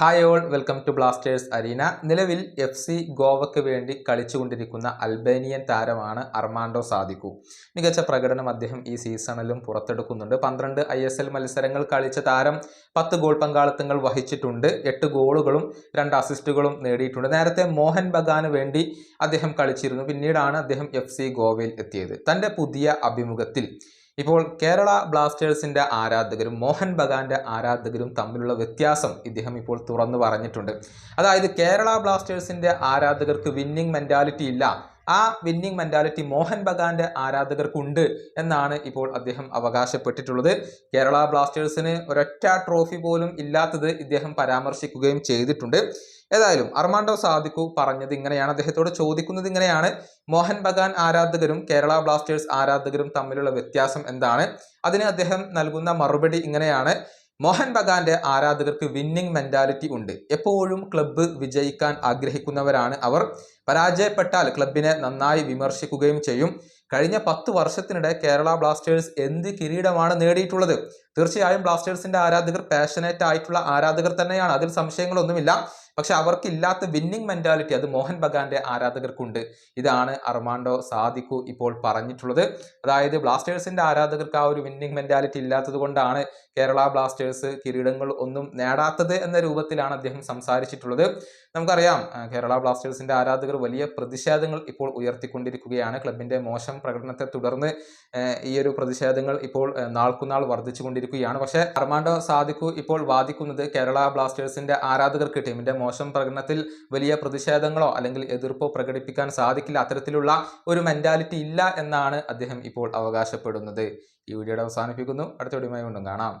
Hi all welcome to Blasters arena നിലവിൽ F C ഗോവയ്ക്ക് വേണ്ടി കളിച്ചുകൊണ്ടിരിക്കുന്ന അൽബേനിയൻ താരമാണ് അർമാൻഡോ സാദിക്കു മികച്ച പ്രകടനം അദ്ദേഹം ഈ സീസണിലും പുറത്തെടുക്കുന്നുണ്ട്. പന്ത്രണ്ട് ഐ എസ് എൽ മത്സരങ്ങൾ കളിച്ച താരം പത്ത് ഗോൾ പങ്കാളിത്തങ്ങൾ വഹിച്ചിട്ടുണ്ട്. എട്ട് ഗോളുകളും രണ്ട് അസിസ്റ്റുകളും നേടിയിട്ടുണ്ട്. നേരത്തെ മോഹൻ ബഗാന് വേണ്ടി അദ്ദേഹം കളിച്ചിരുന്നു. പിന്നീടാണ് അദ്ദേഹം എഫ് സി ഗോവയിൽ എത്തിയത്. തന്റെ പുതിയ അഭിമുഖത്തിൽ ഇപ്പോൾ കേരള ബ്ലാസ്റ്റേഴ്സിന്റെ ആരാധകരും മോഹൻ ബഗാന്റെ ആരാധകരും തമ്മിലുള്ള വ്യത്യാസം ഇദ്ദേഹം ഇപ്പോൾ തുറന്നു പറഞ്ഞിട്ടുണ്ട്. അതായത് കേരള ബ്ലാസ്റ്റേഴ്സിന്റെ ആരാധകർക്ക് വിന്നിംഗ് മെന്റാലിറ്റി ഇല്ല. ആ വിന്നിംഗ് മെന്റാലിറ്റി മോഹൻ ബഗാന്റെ ആരാധകർക്കുണ്ട് എന്നാണ് ഇപ്പോൾ അദ്ദേഹം അവകാശപ്പെട്ടിട്ടുള്ളത്. കേരള ബ്ലാസ്റ്റേഴ്സിന് ഒരൊറ്റ ട്രോഫി പോലും ഇല്ലാത്തത് ഇദ്ദേഹം പരാമർശിക്കുകയും ചെയ്തിട്ടുണ്ട്. ഏതായാലും അർമാണ്ടോ സാദിക്കു പറഞ്ഞത് ഇങ്ങനെയാണ് അദ്ദേഹത്തോട് ചോദിക്കുന്നത് ഇങ്ങനെയാണ്. മോഹൻ ബഗാൻ ആരാധകരും കേരള ബ്ലാസ്റ്റേഴ്സ് ആരാധകരും തമ്മിലുള്ള വ്യത്യാസം എന്താണ്? അതിന് അദ്ദേഹം നൽകുന്ന മറുപടി ഇങ്ങനെയാണ്. മോഹൻ ബഗാന്റെ ആരാധകർക്ക് വിന്നിംഗ് മെന്റാലിറ്റി ഉണ്ട്. എപ്പോഴും ക്ലബ്ബ് വിജയിക്കാൻ ആഗ്രഹിക്കുന്നവരാണ് അവർ. പരാജയപ്പെട്ടാൽ ക്ലബിനെ നന്നായി വിമർശിക്കുകയും ചെയ്യും. കഴിഞ്ഞ പത്ത് വർഷത്തിനിടെ കേരള ബ്ലാസ്റ്റേഴ്സ് എന്ത് കിരീടമാണ് നേടിയിട്ടുള്ളത്? തീർച്ചയായും ബ്ലാസ്റ്റേഴ്സിന്റെ ആരാധകർ പാഷനേറ്റ് ആയിട്ടുള്ള ആരാധകർ തന്നെയാണ്. അതിൽ സംശയങ്ങളൊന്നുമില്ല. പക്ഷെ അവർക്കില്ലാത്ത വിന്നിംഗ് മെന്റാലിറ്റി അത് മോഹൻ ബഗാന്റെ ആരാധകർക്കുണ്ട്. ഇതാണ് അർമാണ്ടോ സാദിക്കു ഇപ്പോൾ പറഞ്ഞിട്ടുള്ളത്. അതായത് ബ്ലാസ്റ്റേഴ്സിന്റെ ആരാധകർക്ക് ആ ഒരു വിന്നിംഗ് മെന്റാലിറ്റി ഇല്ലാത്തത് കൊണ്ടാണ് കേരള ബ്ലാസ്റ്റേഴ്സ് കിരീടങ്ങൾ ഒന്നും നേടാത്തത് എന്ന രൂപത്തിലാണ് അദ്ദേഹം സംസാരിച്ചിട്ടുള്ളത്. നമുക്കറിയാം കേരള ബ്ലാസ്റ്റേഴ്സിന്റെ ആരാധകർ വലിയ പ്രതിഷേധങ്ങൾ ഇപ്പോൾ ഉയർത്തിക്കൊണ്ടിരിക്കുകയാണ്. ക്ലബിന്റെ മോശം പ്രകടനത്തെ തുടർന്ന് ഈ ഒരു പ്രതിഷേധങ്ങൾ ഇപ്പോൾ നാൾക്കുനാൾ വർദ്ധിച്ചുകൊണ്ടിരിക്കുകയാണ്. പക്ഷേ അർമാൻഡോ സാധിക്കു ഇപ്പോൾ വാദിക്കുന്നത് കേരള ബ്ലാസ്റ്റേഴ്സിന്റെ ആരാധകർക്ക് ടീമിന്റെ മോശം പ്രകടനത്തിൽ വലിയ പ്രതിഷേധങ്ങളോ അല്ലെങ്കിൽ എതിർപ്പോ പ്രകടിപ്പിക്കാൻ സാധിക്കില്ല അത്തരത്തിലുള്ള ഒരു മെന്റാലിറ്റി ഇല്ല എന്നാണ് അദ്ദേഹം ഇപ്പോൾ അവകാശപ്പെടുന്നത്. ഈ വീഡിയോയുടെ അവസാനിപ്പിക്കുന്നു. അടുത്ത വീഡിയോയുമായി കാണാം.